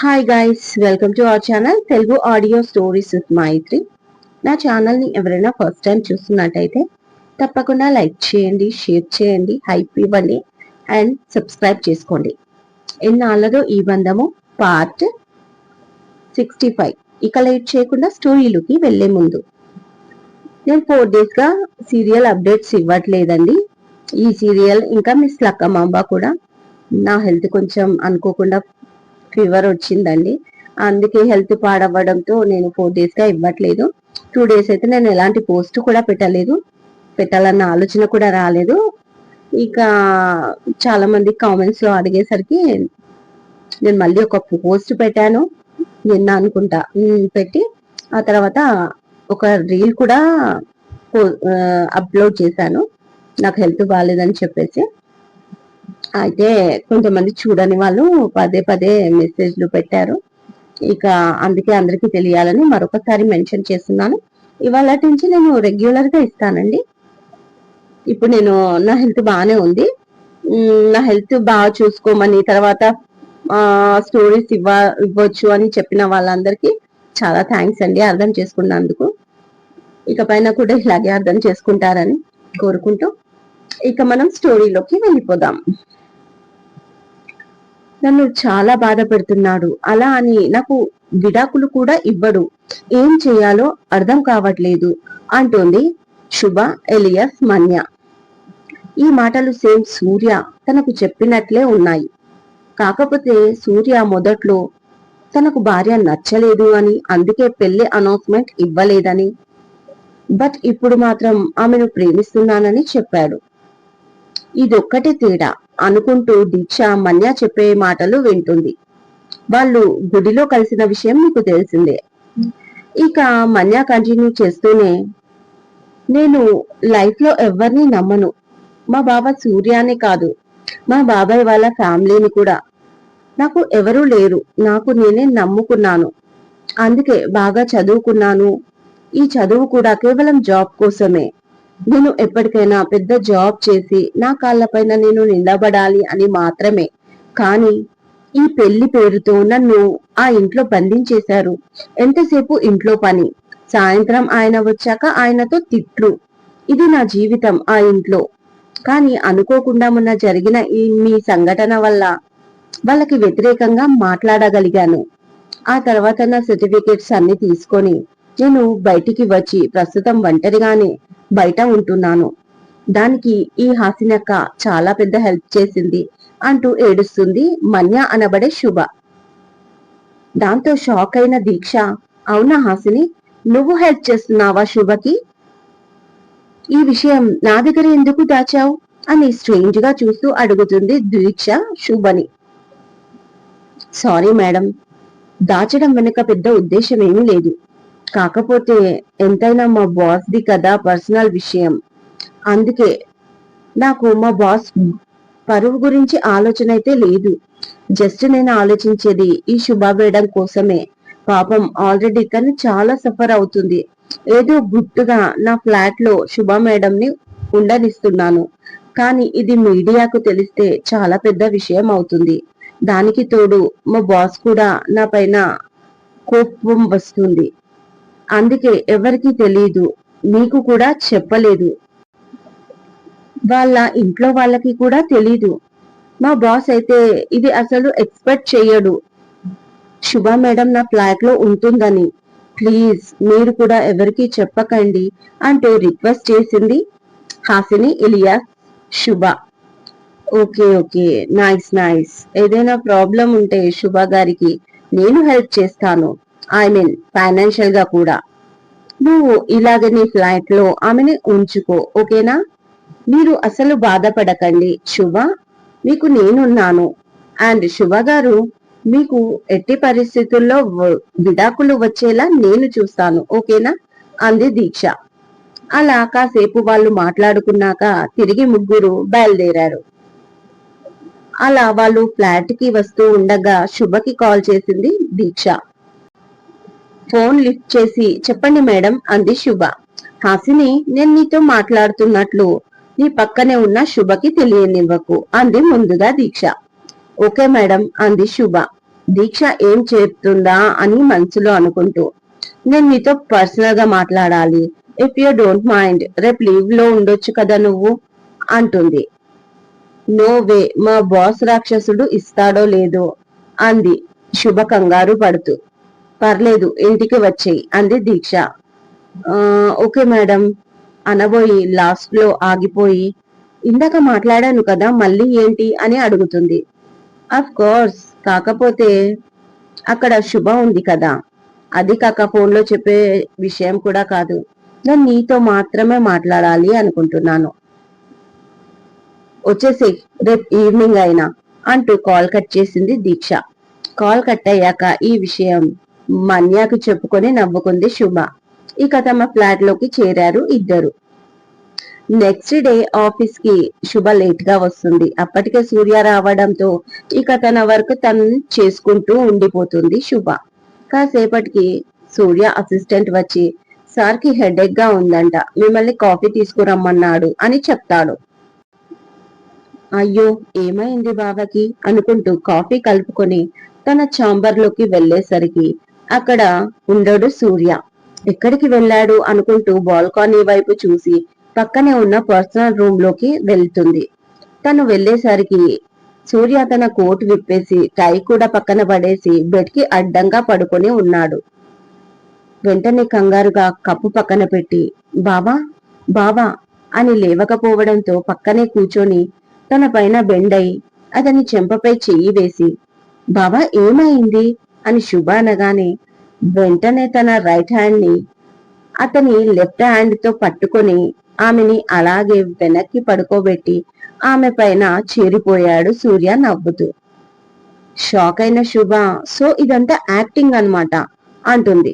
Hi guys welcome to our channel Telugu audio stories with Maitri నా ఛానల్ని ఎవరైనా first time చూస్తున్నట్టయితే తప్పకుండా లైక్ చేయండి షేర్ చేయండి హైప్ ఇవ్వండి అండ్ సబ్స్క్రైబ్ చేసుకోండి. ఎన్నాళ్ళదో ఈ బంధము పార్ట్ సిక్స్టీ ఫైవ్ ఇక లేట్ చేయకుండా స్టోరీలోకి వెళ్ళే ముందు. నేను ఫోర్ డేస్గా సీరియల్ అప్డేట్స్ ఇవ్వట్లేదండి. ఈ సీరియల్ ఇంకా మిస్ లక్కమాంబ కూడా నా హెల్త్ కొంచెం అనుకోకుండా ఫీవర్ వచ్చిందండి. అందుకే హెల్త్ పాడవ్వడంతో నేను ఫోర్ డేస్గా ఇవ్వట్లేదు. టూ డేస్ అయితే నేను ఎలాంటి పోస్ట్ కూడా పెట్టలేదు. పెట్టాలన్న ఆలోచన కూడా రాలేదు. ఇక చాలా మంది కామెంట్స్లో అడిగేసరికి నేను మళ్ళీ ఒక పోస్ట్ పెట్టాను. నిన్న అనుకుంటా. పెట్టి ఆ తర్వాత ఒక రీల్ కూడా అప్లోడ్ చేశాను. నాకు హెల్త్ బాగాలేదని చెప్పేసి. అయితే కొంతమంది చూడని వాళ్ళు పదే పదే మెసేజ్లు పెట్టారు. ఇక అందుకే అందరికి తెలియాలని మరొకసారి మెన్షన్ చేస్తున్నాను. ఇవాళ నుంచి నేను రెగ్యులర్గా ఇస్తానండి. ఇప్పుడు నేను నా హెల్త్ బాగానే ఉంది. నా హెల్త్ బాగా చూసుకోమని తర్వాత స్టోరీస్ ఇవ్వ ఇవ్వచ్చు అని చెప్పిన వాళ్ళందరికీ చాలా థ్యాంక్స్ అండి అర్థం చేసుకున్నందుకు. ఇక పైన కూడా ఇలాగే అర్థం చేసుకుంటారని కోరుకుంటూ ఇక మనం స్టోరీలోకి వెళ్ళిపోదాం. నన్ను చాలా బాధ పెడుతున్నాడు అలా అని నాకు విడాకులు కూడా ఇవ్వడు. ఏం చేయాలో అర్థం కావట్లేదు అంటోంది శుభ ఎలియస్ మన్య. ఈ మాటలు సేమ్ సూర్య తనకు చెప్పినట్లే ఉన్నాయి. కాకపోతే సూర్య మొదట్లో తనకు భార్య నచ్చలేదు అని అందుకే పెళ్ళి అనౌన్స్మెంట్ ఇవ్వలేదని. బట్ ఇప్పుడు మాత్రం ఆమెను ప్రేమిస్తున్నానని చెప్పాడు. ఇదొక్కటి తేడా అనుకుంటూ దీక్ష మన్య చెప్పే మాటలు వింటుంది. వాళ్ళు గుడిలో కలిసిన విషయం మీకు తెలిసిందే. ఇక మన్య కంటిన్యూ చేస్తూనే నేను లైఫ్లో ఎవరిని నమ్మను. మా బాబా సూర్యానే కాదు. మా బాబాయ్ వాళ్ళ ఫ్యామిలీని కూడా. నాకు ఎవరూ లేరు. నాకు నేనే నమ్ముకున్నాను. అందుకే బాగా చదువుకున్నాను. ఈ చదువు కూడా కేవలం జాబ్ కోసమే. నేను ఎప్పటికైనా పెద్ద జాబ్ చేసి నా కాళ్ళపైన నేను నిలబడాలి అని మాత్రమే. కానీ ఈ పెళ్ళి పేరుతో నన్ను ఆ ఇంట్లో బంధించేశారు. ఎంతసేపు ఇంట్లో పని? సాయంత్రం ఆయన వచ్చాక ఆయనతో తిట్లు. ఇది నా జీవితం ఆ ఇంట్లో. కానీ అనుకోకుండా మొన్న జరిగిన ఈ మీ సంఘటన వల్ల వాళ్ళకి వ్యతిరేకంగా మాట్లాడగలిగాను. ఆ తర్వాత నా సర్టిఫికేట్స్ అన్ని తీసుకొని నేను బయటికి వచ్చి ప్రస్తుతం ఒంటరిగానే బయట ఉంటున్నాను. దానికి ఈ హాసినక్క చాలా పెద్ద హెల్ప్ చేసింది అంటూ ఏడుస్తుంది మన్య అనబడే శుభ. దాంతో షాక్ అయిన దీక్ష అవునా హాసిని? నువ్వు హెల్ప్ చేస్తున్నావా శుభకి? ఈ విషయం నా దగ్గర ఎందుకు దాచావు? అని స్ట్రేంజ్గా చూస్తూ అడుగుతుంది దీక్ష శుభని. సారీ మేడం దాచడం వెనుక పెద్ద ఉద్దేశం ఏమీ లేదు. కాకపోతే ఎంతైనా మా బాస్ది కదా పర్సనల్ విషయం. అందుకే నాకు మా బాస్ పరువు గురించి ఆలోచన అయితే లేదు. జస్ట్ నేను ఆలోచించేది ఈ శుభాబేయడం కోసమే. పాపం ఆల్రెడీ తను చాలా సఫర్ అవుతుంది. ఏదో గుట్టుగా నా ఫ్లాట్లో శుభ మేడం ని ఉండనిస్తున్నాను. కానీ ఇది మీడియాకు తెలిస్తే చాలా పెద్ద విషయం అవుతుంది. దానికి తోడు మా బాస్ కూడా నా పైన కోపం వస్తుంది. అందుకే ఎవరికి తెలియదు మీకు కూడా చెప్పలేదు. వాళ్ళ ఇంట్లో వాళ్ళకి కూడా తెలీదు. మా బాస్ అయితే ఇది అసలు ఎక్స్పెక్ట్ చేయడు శుభ మేడం నా ఫ్లాట్లో ఉంటుందని. ప్లీజ్ మీరు కూడా ఎవరికి చెప్పకండి అంటూ రిక్వెస్ట్ చేసింది Hasini Ilyas Shubha. Okay okay. Nice nice. ఏదైనా ప్రాబ్లం ఉంటే శుభ గారికి నేను హెల్ప్ చేస్తాను. ఐ మీన్ ఫైనాన్షియల్గా కూడా. నువ్వు ఇలాగ నీ ఫ్లాట్లో ఆమెని ఉంచుకో ఓకేనా మీరు అసలు బాధపడకండి శుభ. మీకు నేనున్నాను. అండ్ శుభ గారు మీకు ఎట్టి పరిస్థితుల్లో విడాకులు వచ్చేలా నేను చూస్తాను ఓకేనా అంది దీక్ష. అలా కాసేపు వాళ్ళు మాట్లాడుకున్నాక తిరిగి ముగ్గురు బయలుదేరారు. అలా వాళ్ళు ఫ్లాట్కి వస్తూ ఉండగా శుభకి కాల్ చేసింది దీక్ష. ఫోన్ లిఫ్ట్ చేసి చెప్పండి మేడం అంది శుభ. హాసిని నేను నీతో మాట్లాడుతున్నట్లు. నీ పక్కనే ఉన్న శుభకి తెలియనివ్వకు అంది ముందుగా దీక్ష. ఓకే మేడం అంది శుభ. దీక్ష ఏం చెప్తుందా అని మనసులో అనుకుంటూ నేను నీతో పర్సనల్గా మాట్లాడాలి. ఇఫ్ యూ డోంట్ మైండ్ రేపు లీవ్లో ఉండొచ్చు కదా నువ్వు అంటుంది. నో వే మా బాస్ రాక్షసుడు ఇస్తాడో లేదో అంది శుభ కంగారు పడుతూ. పర్లేదు ఇంటికి వచ్చేయి అంది దీక్ష. ఓకే మేడం అనబోయి లాస్ట్లో ఆగిపోయి ఇందాక మాట్లాడాను కదా మళ్ళీ ఏంటి అని అడుగుతుంది. అఫ్ కోర్స్ కాకపోతే అక్కడ శుభ ఉంది కదా. అది కాక ఫోన్లో చెప్పే విషయం కూడా కాదు. నేను నీతో మాత్రమే మాట్లాడాలి అనుకుంటున్నాను. వచ్చేసి రేపు ఈవినింగ్ అయినా అంటూ కాల్ కట్ చేసింది దీక్ష. కాల్ కట్ అయ్యాక ఈ విషయం మన్యాకు చెప్పుకొని నవ్వుకుంది శుభ. ఇక తమ ఫ్లాట్లోకి చేరారు ఇద్దరు. నెక్స్ట్ డే ఆఫీస్కి శుభ లేట్గా వస్తుంది. అప్పటికే సూర్య రావడంతో ఇక తన వర్క్ తను చేసుకుంటూ ఉండిపోతుంది శుభ. కాసేపటికి సూర్య అసిస్టెంట్ వచ్చి సార్కి హెడేక్గా ఉందంట. మిమ్మల్ని కాఫీ తీసుకురమ్మన్నాడు అని చెప్తాడు. అయ్యో ఏమైంది బావకి? అనుకుంటూ కాఫీ కలుపుకొని తన ఛాంబర్లోకి వెళ్ళేసరికి అక్కడ ఉండడు సూర్య. ఎక్కడికి వెళ్ళాడు అనుకుంటూ బాల్కనీ వైపు చూసి పక్కనే ఉన్న పర్సనల్ రూమ్లోకి వెళ్తుంది. తను వెళ్ళేసరికి సూర్య తన కోట్ విప్పేసి టై కూడా పక్కన పడేసి బెడ్కి అడ్డంగా పడుకొని ఉన్నాడు. వెంటనే కంగారుగా కప్పు పక్కన పెట్టి బావా బావా అని లేవకపోవడంతో పక్కనే కూర్చొని తన పైన బెండై అతని చెంపపై చెయ్యి వేసి బావా ఏమైంది? అని శుభ అనగానే వెంటనే తన రైట్ హ్యాండ్ని అతని లెఫ్ట్ హ్యాండ్తో పట్టుకొని ఆమెని అలాగే వెనక్కి పడుకోబెట్టి ఆమె పైన చేరిపోయాడు సూర్య నవ్వుతూ. షాక్ అయిన శుభ సో ఇదంతా యాక్టింగ్ అనమాట అంటుంది.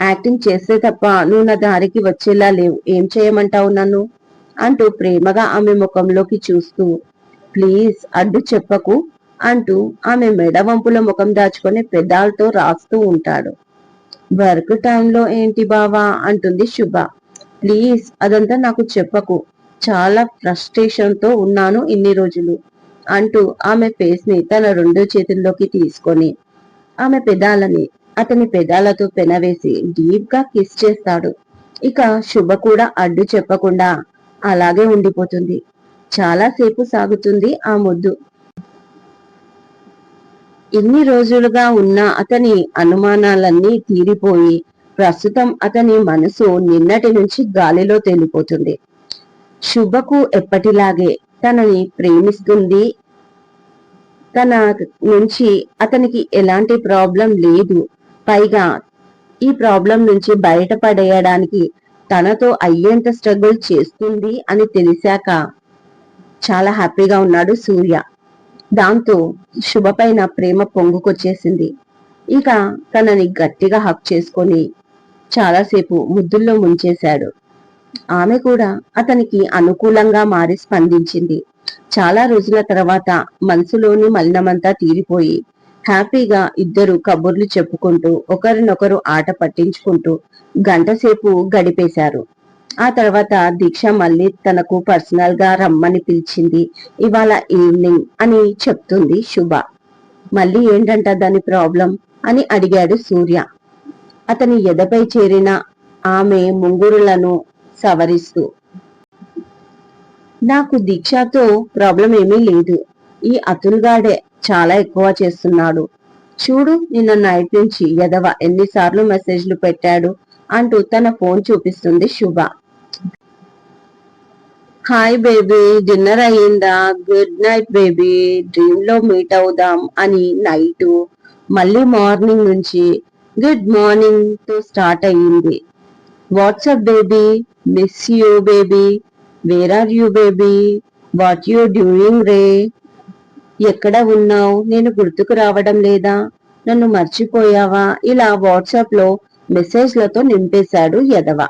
యాక్టింగ్ చేస్తే తప్ప నువ్వు నా దారికి వచ్చేలా లేవు. ఏం చేయమంటావు నన్ను? అంటూ ప్రేమగా ఆమె ముఖంలోకి చూస్తూ ప్లీజ్ అడ్డు చెప్పకు. అంటూ ఆమె మెడవంపుల ముఖం దాచుకొని పెదాలతో రాస్తూ ఉంటాడు. వర్క్ టైంలో ఏంటి బావా? అంటుంది శుభ. ప్లీజ్ అదంతా నాకు చెప్పకు. చాలా ఫ్రస్ట్రేషన్తో ఉన్నాను ఇన్ని రోజులు అంటూ ఆమె ఫేస్ని తన రెండు చేతుల్లోకి తీసుకొని ఆమె పెదాలని అతని పెదాలతో పెనవేసి డీప్గా కిస్ చేస్తాడు. ఇక శుభ కూడా అడ్డు చెప్పకుండా అలాగే ఉండిపోతుంది. చాలాసేపు సాగుతుంది ఆ ముద్దు. ఇన్ని రోజులుగా ఉన్న అతని అనుమానాలన్నీ తీరిపోయి ప్రస్తుతం అతని మనసు నిన్నటి నుంచి గాలిలో తేలిపోతుంది. శుభకు ఎప్పటిలాగే తనని ప్రేమిస్తుంది. తన నుంచి అతనికి ఎలాంటి ప్రాబ్లం లేదు. పైగా ఈ ప్రాబ్లం నుంచి బయటపడేయడానికి తనతో అయ్యేంత స్ట్రగుల్ చేస్తుంది అని తెలిసాక చాలా హ్యాపీగా ఉన్నాడు సూర్య. దాంతో శుభ పైన ప్రేమ పొంగుకొచ్చేసింది. ఇక తనని గట్టిగా హక్ చేసుకొని చాలాసేపు ముద్దుల్లో ముంచేశాడు. ఆమె కూడా అతనికి అనుకూలంగా మారి స్పందించింది. చాలా రోజుల తర్వాత మనసులోని మలినమంతా తీరిపోయి హ్యాపీగా ఇద్దరు కబుర్లు చెప్పుకుంటూ ఒకరినొకరు ఆట పట్టించుకుంటూ గంటసేపు గడిపేశారు. ఆ తర్వాత దీక్ష మళ్ళీ తనకు పర్సనల్గా రమ్మని పిలిచింది. ఇవాళ ఈవినింగ్ అని చెప్తుంది శుభ. మళ్ళీ ఏంటంట దాని ప్రాబ్లం అని అడిగాడు సూర్య. అతని ఎదపై చేరిన ఆమె ముంగురులను సవరిస్తూ నాకు దీక్షతో ప్రాబ్లం ఏమీ లేదు. ఈ అతుల్ గాడే చాలా ఎక్కువ చేస్తున్నాడు. చూడు నిన్న నైట్ నుంచి ఎదవ ఎన్నిసార్లు మెసేజ్లు పెట్టాడు అంటూ తన ఫోన్ చూపిస్తుంది శుభ. హాయ్ బేబీ డిన్నర్ అయ్యిందా? గుడ్ నైట్ బేబీ డ్రీమ్లో మీట్ అవుదాం అని నైట్ మళ్ళీ మార్నింగ్ నుంచి గుడ్ మార్నింగ్తో స్టార్ట్ అయ్యింది. WhatsApp baby miss you baby where are you baby what you doing రే ఎక్కడ ఉన్నావు? నేను గుర్తుకు రావడం లేదా? నన్ను మర్చిపోయావా? ఇలా వాట్సాప్లో మెసేజ్లతో నింపేశాడు యదవ.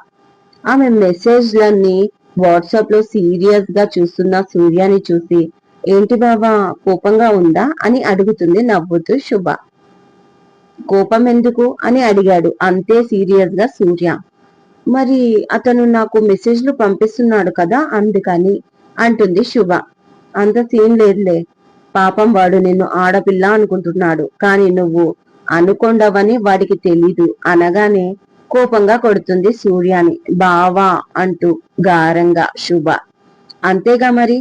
ఆమె మెసేజ్లన్నీ వాట్సాప్లో సీరియస్గా చూస్తున్న సూర్యాని చూసి ఏంటి బావా కోపంగా ఉందా? అని అడుగుతుంది నవ్వుతూ శుభ. కోపం ఎందుకు? అని అడిగాడు అంతే సీరియస్గా సూర్య. మరి అతను నాకు మెసేజ్లు పంపిస్తున్నాడు కదా అందుకని అంటుంది శుభ. అంత సీన్ లేదులే. పాపం వాడు నిన్ను ఆడపిల్ల అనుకుంటున్నాడు. కానీ నువ్వు అనుకొండవని వాడికి తెలీదు. అనగానే కోపంగా కొడుతుంది సూర్యాని. బావా అంటూ గారంగా శుభ. అంతేగా మరి?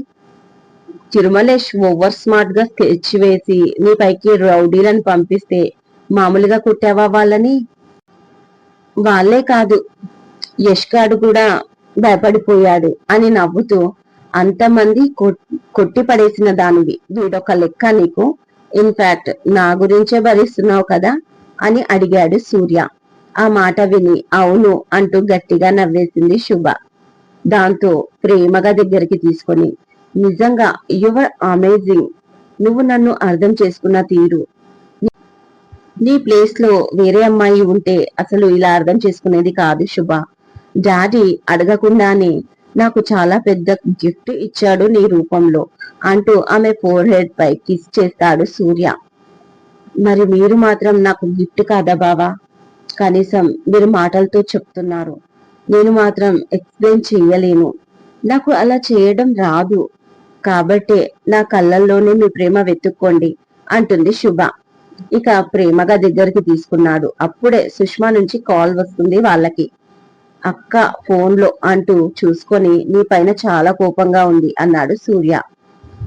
తిరుమలేష్ ఓవర్ స్మార్ట్గా తెచ్చివేసి వేసి నీ పైకి రౌడీలను పంపిస్తే మామూలుగా కుట్టావా వాళ్ళని? వాళ్ళే కాదు. యష్గాడు కూడా భయపడిపోయాడు అని నవ్వుతూ అంతమంది కొట్టి పడేసిన దానివి. వీడొక లెక్క నీకు? ఇన్ఫాక్ట్ నా గురించే భరిస్తున్నావు కదా? అని అడిగాడు సూర్య. ఆ మాట విని అవును అంటూ గట్టిగా నవ్వేసింది శుభ. దాంతో ప్రేమగా దగ్గరికి తీసుకొని నిజంగా యువర్ అమేజింగ్ నువ్వు నన్ను అర్థం చేసుకున్న తీరు. నీ ప్లేస్లో వేరే అమ్మాయి ఉంటే అసలు ఇలా అర్థం చేసుకునేది కాదు శుభ. డాడీ అడగకుండానే నాకు చాలా పెద్ద గిఫ్ట్ ఇచ్చాడు నీ రూపంలో అంటూ ఆమె ఫోర్ హెడ్ పై కిస్ చేస్తాడు సూర్య. మరి మీరు మాత్రం నాకు గిఫ్ట్ కాదా బావా? కనీసం మీరు మాటలతో చెప్తున్నారు. నేను మాత్రం ఎక్స్ప్లెయిన్ చేయలేను నాకు అలా చేయడం రాదు. కాబట్టే నా కళ్ళల్లోనే మీ ప్రేమ వెతుక్కోండి అంటుంది శుభ. ఇక ప్రేమగా దగ్గరికి తీసుకున్నాడు. అప్పుడే సుష్మా నుంచి కాల్ వస్తుంది వాళ్ళకి. అక్క ఫోన్లో అంటూ చూసుకొని నీ పైన చాలా కోపంగా ఉంది అన్నాడు సూర్య.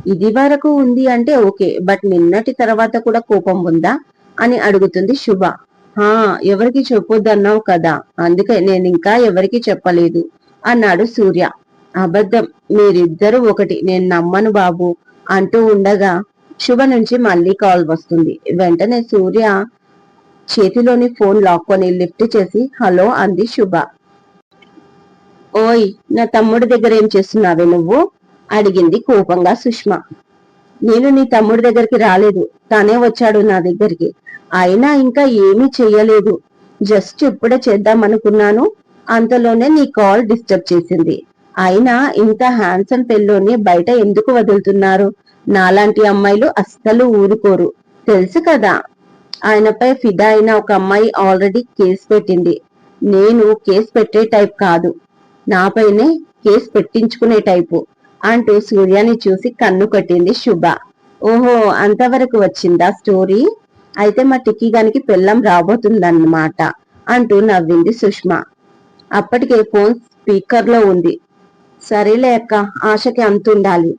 ఇది వరకు ఉంది అంటే ఓకే బట్ నిన్నటి తర్వాత కూడా కోపం ఉందా? అని అడుగుతుంది శుభ. హా ఎవరికి చెప్పొద్దన్నావు కదా? అందుకే నేను ఇంకా ఎవరికి చెప్పలేదు అన్నాడు సూర్య. అబద్ధం మీరిద్దరూ ఒకటి నేను నమ్మను బాబు అంటూ ఉండగా శుభ నుంచి మళ్ళీ కాల్ వస్తుంది. వెంటనే సూర్య చేతిలోని ఫోన్ లాక్కొని లిఫ్ట్ చేసి హలో అంది శుభ. ఓయ్ నా తమ్ముడి దగ్గర ఏం చేస్తున్నావే నువ్వు? అడిగింది కోపంగా సుష్మ. నేను నీ తమ్ముడి దగ్గరికి రాలేదు తానే వచ్చాడు నా దగ్గరికి. అయినా ఇంకా ఏమీ చెయ్యలేదు. జస్ట్ ఇప్పుడే చేద్దామనుకున్నాను. అంతలోనే నీ కాల్ డిస్టర్బ్ చేసింది. అయినా ఇంత హ్యాండ్సమ్ పెళ్ళోని బయట ఎందుకు వదులుతున్నారు? నాలాంటి అమ్మాయిలు అస్సలు ఊరుకోరు. తెలుసు కదా ఆయనపై ఫిదా అయిన ఒక అమ్మాయి ఆల్రెడీ కేసు పెట్టింది. నేను కేసు పెట్టే టైప్ కాదు. నాపైనే కేసు పెట్టించుకునే టైపు. అంటూ సూర్యాని చూసి కన్ను కట్టింది శుభ. ఓహో అంతవరకు వచ్చిందా స్టోరీ? అయితే మా టిక్కీ గానికి పెళ్ళం రాబోతుందన్నమాట అంటూ నవ్వింది సుష్మ. అప్పటికే ఫోన్ స్పీకర్లో ఉంది. సరేలే అక్క ఆశకి అంతుండాలి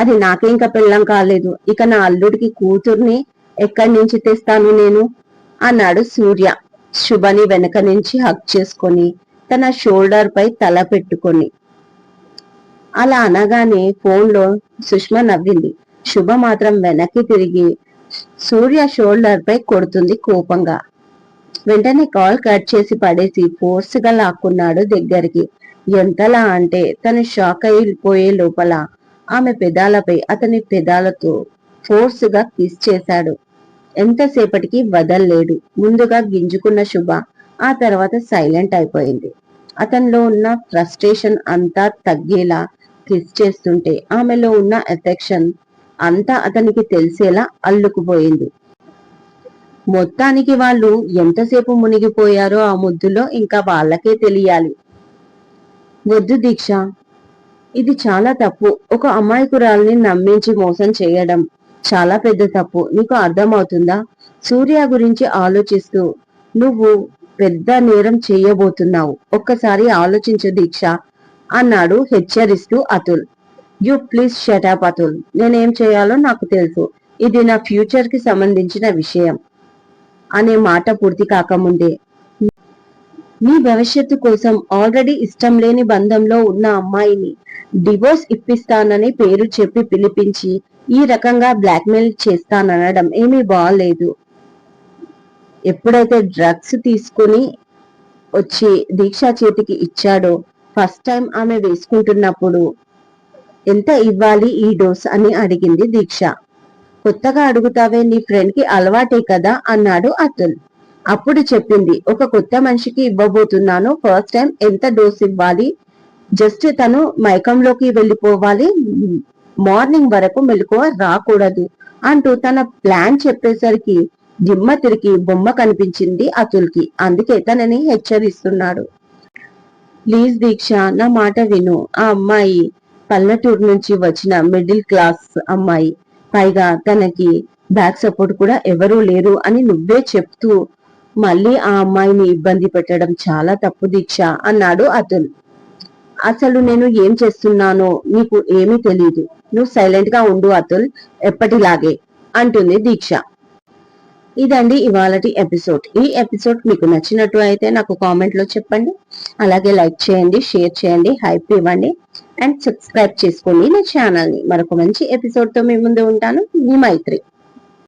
అది నాకే ఇంకా పెళ్ళం కాలేదు. ఇక నా అల్లుడికి కూతుర్ని ఎక్కడి నుంచి తెస్తాను నేను? అన్నాడు సూర్య. శుభని వెనక నుంచి హక్ చేసుకొని తన షోల్డర్ పై తల పెట్టుకొని. అలా అనగానే ఫోన్లో సుష్మ నవ్వింది. శుభ మాత్రం వెనక్కి తిరిగి సూర్య షోల్డర్ పై కొడుతుంది కోపంగా. వెంటనే కాల్ కట్ చేసి పడేసి ఫోర్స్గా లాక్కున్నాడు దగ్గరికి. ఎంతలా అంటే తను షాక్ అయిపోయే లోపల. ఆమె పెదాలపై అతని పెదాలతో ఫోర్స్గా కిస్ చేశాడు. ఎంతసేపటికి వదల్లేడు. ముందుగా గింజుకున్న శుభ ఆ తర్వాత సైలెంట్ అయిపోయింది. అతనిలో ఉన్న ఫ్రస్ట్రేషన్ అంతా తగ్గేలా కిస్ చేస్తుంటే ఆమెలో ఉన్న ఎఫెక్షన్ అంతా అతనికి తెలిసేలా అల్లుకుపోయింది. మొత్తానికి వాళ్ళు ఎంతసేపు మునిగిపోయారో ఆ ముద్దులో ఇంకా వాళ్ళకే తెలియాలి. వద్దు దీక్ష ఇది చాలా తప్పు. ఒక అమాయకురాల్ని నమ్మించి మోసం చేయడం చాలా పెద్ద తప్పు. నీకు అర్థమవుతుందా? సూర్య గురించి ఆలోచిస్తూ నువ్వు పెద్ద నేరం చేయబోతున్నావు. ఒక్కసారి ఆలోచించు దీక్ష అన్నాడు హెచ్చరిస్తూ Atul. You please shut up Atul నేనేం చేయాలో నాకు తెలుసు. ఇది నా ఫ్యూచర్కి సంబంధించిన విషయం. అనే మాట పూర్తి కాకముందే. మీ భవిష్యత్తు కోసం ఆల్రెడీ ఇష్టం లేని బంధంలో ఉన్న అమ్మాయిని డివోర్స్ ఇప్పిస్తానని పేరు చెప్పి పిలిపించి ఈ రకంగా బ్లాక్మెయిల్ చేస్తాననడం ఏమీ బాగాలేదు ఎప్పుడైతే డ్రగ్స్ తీసుకుని వచ్చి దీక్ష చేతికి ఇచ్చాడో ఫస్ట్ టైం ఆమె వేసుకుంటున్నప్పుడు ఎంత ఇవ్వాలి ఈ డోస్ అని అడిగింది దీక్ష. కొత్తగా అడుగుతావే నీ ఫ్రెండ్కి అలవాటే కదా అన్నాడు అతుల్. అప్పుడు చెప్పింది ఒక కొత్త మనిషికి ఇవ్వబోతున్నాను ఫస్ట్ టైం ఎంత డోస్ ఇవ్వాలి? జస్ట్ తను మైకంలోకి వెళ్ళిపోవాలి మార్నింగ్ వరకు మెలకువ రాకూడదు అంటూ తన ప్లాన్ చెప్పేసరికి దిమ్మ తిరిగి బొమ్మ కనిపించింది అతుల్కి. అందుకే తనని హెచ్చరిస్తున్నాడు. ప్లీజ్ దీక్ష నా మాట విను. ఆ అమ్మాయి పల్లెటూరు నుంచి వచ్చిన మిడిల్ క్లాస్ అమ్మాయి. పైగా తనకి బ్యాక్ సపోర్ట్ కూడా ఎవరూ లేరు అని నువ్వే చెప్తూ మళ్ళీ ఆ అమ్మాయిని ఇబ్బంది పెట్టడం చాలా తప్పు దీక్ష అన్నాడు అతుల్. అసలు నేను ఏం చేస్తున్నానో నీకు ఏమీ తెలియదు నువ్వు సైలెంట్గా ఉండు అతుల్ ఎప్పటిలాగే అంటుంది దీక్ష. ఇదండి ఇవాళటి ఎపిసోడ్ ఈ ఎపిసోడ్ మీకు నచ్చినట్టు అయితే నాకు కామెంట్లో చెప్పండి. అలాగే లైక్ చేయండి షేర్ చేయండి హైప్ ఇవ్వండి. అండ్ సబ్స్క్రైబ్ చేసుకోండి నా ఛానల్ని. మరొక మంచి ఎపిసోడ్తో మీ ముందు ఉంటాను. మీ మైత్రి.